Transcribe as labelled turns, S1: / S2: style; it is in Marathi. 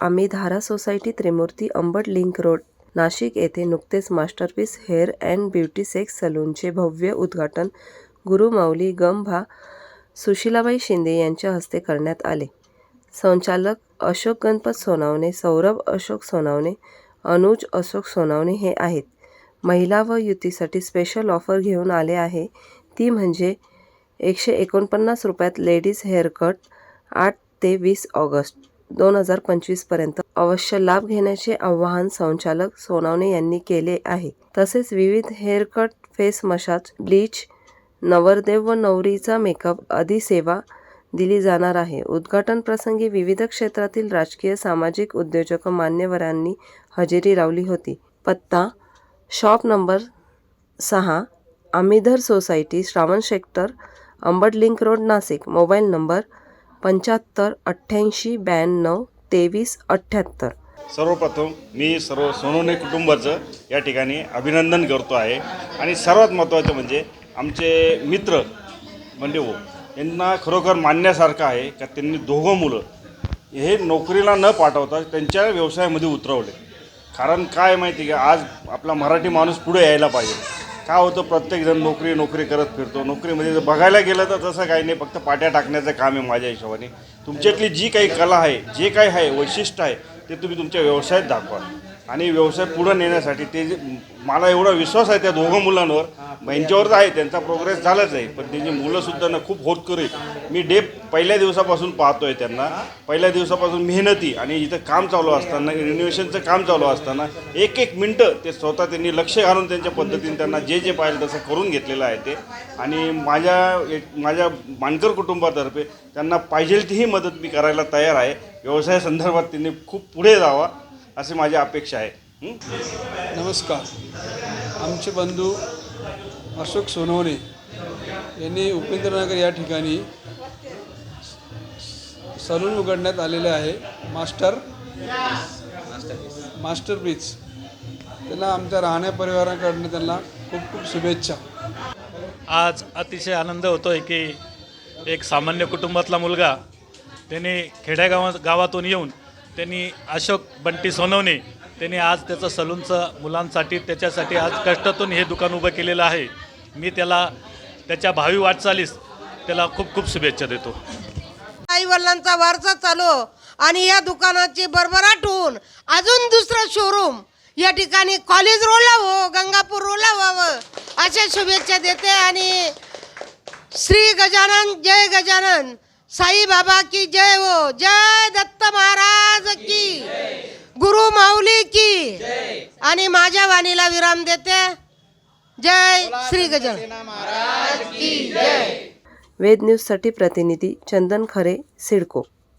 S1: आम्ही Dhara society Trimurti Ambad link road Nashik येथे नुकतेच masterpiece hair and beauty sex सलूनचे भव्य उद्घाटन गुरुमाऊली गमभा सुशीलाबाई शिंदे यांच्या हस्ते करण्यात आले. संचालक अशोक गणपत सोनावणे सौरभ अशोक सोनावणे अनुज अशोक सोनावणे हे आहेत. महिला व युतीसाठी स्पेशल ऑफर घेऊन आले आहे. ती म्हणजे एकशे एकोणपन्नास रुपयात लेडीज हेअरकट आठ ते वीस ऑगस्ट. दोन हजार पंचवीसपर्यंत अवश्य लाभ घेण्याचे आवाहन संचालक सोनावणे यांनी केले आहे. तसेच विविध हेअरकट फेस मशाज ब्लीच नवरदेव व नवरीचा मेकअप आदी सेवा दिली जाणार आहे. उद्घाटन प्रसंगी विविध क्षेत्रातील राजकीय सामाजिक उद्योजक मान्यवरांनी हजेरी लावली होती. पत्ता शॉप नंबर सहा आमिधर society Shravan sector Ambad link road Nashik. Mobile number पंच्याहत्तर अठ्ठ्याऐंशी ब्याण्णव तेवीस अठ्ठ्याहत्तर.
S2: सर्वप्रथम मी सर्व सोनवणे कुटुंबाचं या ठिकाणी अभिनंदन करतो आहे. आणि सर्वात महत्त्वाचं म्हणजे आमचे मित्र म्हणजे हो यांना खरोखर मानण्यासारखं आहे का त्यांनी दोघं मुलं हे नोकरीला न पाठवता त्यांच्या व्यवसायामध्ये उतरवले. कारण काय माहिती का आज आपला मराठी माणूस पुढे यायला पाहिजे. काय होतं प्रत्येकजण नोकरी नोकरी करत फिरतो. नोकरीमध्ये जर बघायला गेलं तर तसं काही नाही फक्त पाट्या टाकण्याचं काम आहे माझ्या हिशोबाने. तुमच्यातली जी काही कला आहे जे काही आहे वैशिष्ट्य आहे ते तुम्ही तुमच्या व्यवसायात दाखवा. आणि व्यवसाय पुढं नेण्यासाठी ते जे मला एवढा विश्वास आहे त्या दोघं मुलांवर. यांच्यावर तर आहे त्यांचा प्रोग्रेस झालाच आहे. पण त्यांची मुलंसुद्धा ना खूप होत होतकरी मी डे पहिल्या दिवसापासून पाहतो आहे त्यांना. पहिल्या दिवसापासून मेहनती आणि इथं काम चालू असताना रिनोव्हेशनचं काम चालू असताना एक एक मिनटं ते स्वतः त्यांनी लक्ष घालून त्यांच्या पद्धतीने त्यांना जे जे पाहिजे तसं करून घेतलेलं आहे ते. आणि माझ्या एक माझ्या मानकर कुटुंबातर्फे त्यांना पाहिजे तीही मदत मी करायला तयार आहे. व्यवसायासंदर्भात त्यांनी खूप पुढे जावा. अशी माझी अपेक्षा आहे. हं?
S3: नमस्कार. आमचे बंधू अशोक सोनवणे यांनी उपेंद्रनगर या ठिकाणी सलून उघडण्यात आलेले आहे. Master master bridge. त्यांना आमच्या राहण्या परिवाराकडनं त्यांना खूप खूप शुभेच्छा.
S4: आज अतिशय आनंद होतो आहे की एक सामान्य कुटुंबातला मुलगा त्यांनी खेड्यागावा गावातून येऊन त्यांनी अशोक बंटी सोनवणे त्यांनी आज त्याचं सलूनचं मुलांसाठी त्याच्यासाठी आज कष्टातून हे दुकान उभं केलेलं आहे. मी त्याला त्याच्या भावी वाटचालीस त्याला खूप खूप शुभेच्छा देतो.
S5: आई वडिलांचा वारसा चालू आणि या दुकानाची भरभराट होऊन अजून दुसरं शोरूम या ठिकाणी कॉलेज रोडला हो गंगापूर रोडला व्हावं अशा शुभेच्छा देते आणि श्री गजानन जय गजानन. साई बाबा की जय हो जय दत्त महाराज की। गुरु माऊली की। आणि माझ्या वाणीला विराम देते. जय श्री गजन महाराज की जय
S1: वेद न्यूजसाठी प्रतिनिधी चंदन खरे सिडको.